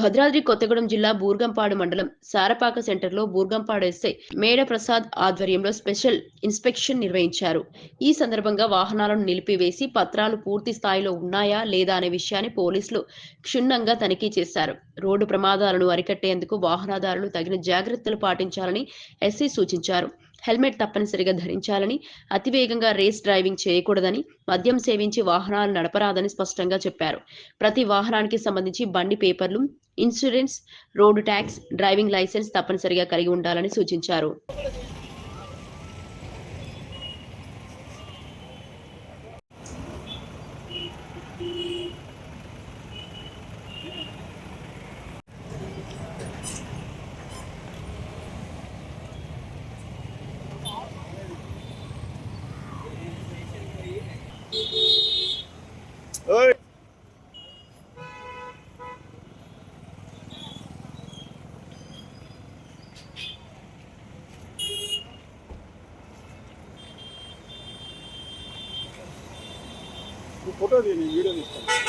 భద్రాద్రి కొత్తగూడెం జిల్లా బూర్గంపాడు మండలం సారపాక సెంటర్లో బూర్గంపాడు ఎస్ఐ మేడ ప్రసాద్ ఆధ్వర్యంలో స్పెషల్ ఇన్స్పెక్షన్ నిర్వహించారు. ఈ సందర్భంగా వాహనాలను నిలిపివేసి పత్రాలు పూర్తి స్థాయిలో ఉన్నాయా లేదా అనే విషయాన్ని పోలీసులు క్షుణ్ణంగా తనిఖీ చేశారు. రోడ్డు ప్రమాదాలను అరికట్టేందుకు వాహనదారులు తగిన జాగ్రత్తలు పాటించాలని ఎస్ఐ సూచించారు. హెల్మెట్ తప్పనిసరిగా ధరించాలని అతివేగంగా రేస్ డ్రైవింగ్ చేయకూడదని మద్యం సేవించి వాహనాలు నడపరాదని స్పష్టంగా చెప్పారు. ప్రతి వాహనానికి సంబంధించి బండి పేపర్లు insurance road tax driving licence తప్పనిసరిగా కలిగి ఉండాలని సూచించారు. ఫోటో తీయండి వీడియో తీస్తాను.